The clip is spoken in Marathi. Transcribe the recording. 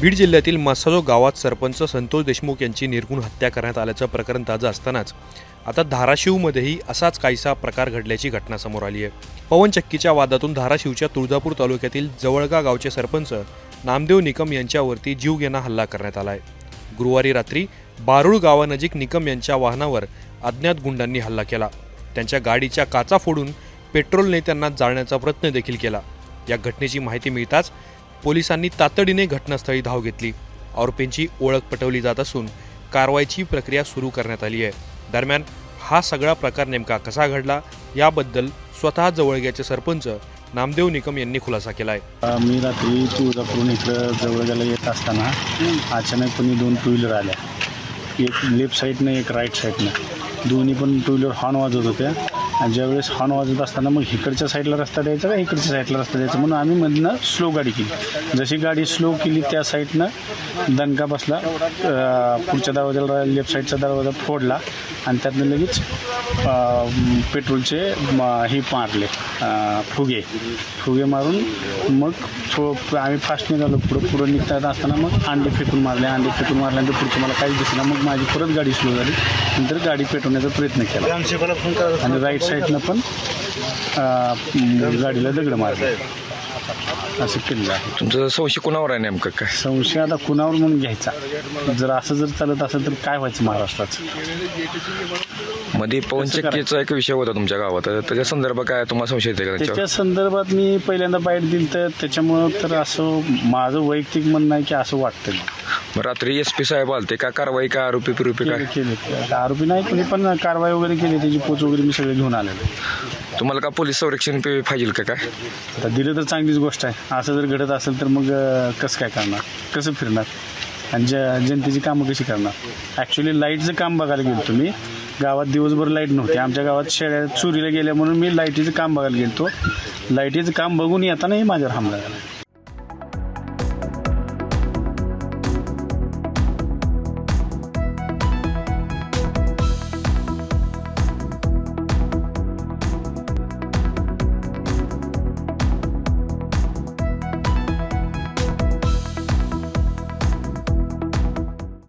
बीड जिल्ह्यातील मासाजो गावात सरपंच संतोष देशमुख यांची निर्गुण हत्या करण्यात आल्याचं प्रकरण ताजं असतानाच आता धाराशिवमध्येही असाच काहीसा प्रकार घडल्याची घटना समोर आली आहे. पवनचक्कीच्या वादातून धाराशिवच्या तुळजापूर तालुक्यातील जवळगा गावचे सरपंच नामदेव निकम यांच्यावरती जीवघेणा हल्ला करण्यात आला आहे गुरुवारी रात्री बारुळ गावानजीक निकम यांच्या वाहनावर अज्ञात गुंडांनी हल्ला केला. त्यांच्या गाडीच्या काचा फोडून पेट्रोलने त्यांना जाळण्याचा प्रयत्न देखील केला. या घटनेची माहिती मिळताच पोलिसांनी तातडीने घटनास्थळी धाव घेतली. आरोपींची ओळख पटवली जात असून कारवाईची प्रक्रिया सुरू करण्यात आली आहे. दरम्यान हा सगळा प्रकार नेमका कसा घडला याबद्दल स्वतः जवळग्याचे सरपंच नामदेव निकम यांनी खुलासा केला आहे मी रात्री तुळजापूरून इकडं जवळग्याला येत असताना अचानकपणे दोन टू व्हीलर आल्या. एक लेफ्ट साईडनं एक राईट साईडनं. दोन्ही पण टू व्हीलर हॉर्न वाजवत होत्या. आणि ज्यावेळेस हॉर्न वाजवत असताना मग इकडच्या साईडला रस्ता द्यायचा का इकडच्या साईडला रस्ता द्यायचा? म्हणून आम्ही मधनं स्लो गाडी केली. जशी गाडी स्लो केली त्या साईडनं दणका बसला पुढच्या दरवाजाला लेफ्ट साईडचा दरवाजा फोडला आणि त्यातनं लगेच पेट्रोलचे हे मारले फुगे. फुगे मारून मग थो आम्ही फास्ट निघालो पुढं. पुढं निघता असताना मग अंडे फेकून मारले अंडे फेकून मारल्यानंतर पुढचं मला काहीच दिसलं मग माझी परत गाडी स्लो झाली. नंतर गाडी पेटवण्याचा प्रयत्न केला. आणि राईट साईडनं पण गाडीला दगड मारले. असं केलेलं आहे. तुमचं संशय कोणावर आहे नेमकं काय? संशय आता कुणावर म्हणून घ्यायचा? जर असं जर चालत असेल तर काय व्हायचं महाराष्ट्राचं मध्ये पवनचक्कीचा एक विषय होता तुमच्या गावात. त्याच्या संदर्भात काय तुम्हाला संशय येते त्याच्या संदर्भात मी पहिल्यांदा बाईट दिली तर त्याच्यामुळं तर असं माझं वैयक्तिक म्हणणं आहे की असं वाटतं मग रात्री एस पी साहेब आलते का कारवाई का आरोपी पिरोपी काय? केले आरोपी नाही कोणी पण कारवाई वगैरे केली त्याची पोच वगैरे मी सगळे घेऊन आलेलो. तुम्हाला का पोलीस संरक्षण पे- पाहिजे का काय? आता दिलं तर चांगलीच गोष्ट आहे. असं जर घडत असेल तर मग अं, कसं काय करणार? कसं फिरणार? आणि ज जनतेची कामं कशी करणार? ॲक्च्युली लाईटचं काम बघायला गेलो तुम्ही. गावात दिवसभर लाइट नव्हती. आमच्या गावात शेळ्या चोरीला गेल्या म्हणून मी लाईटीचं काम बघायला गेलो लाईटीचं काम बघून येतानाही माझ्यावर हमला झाला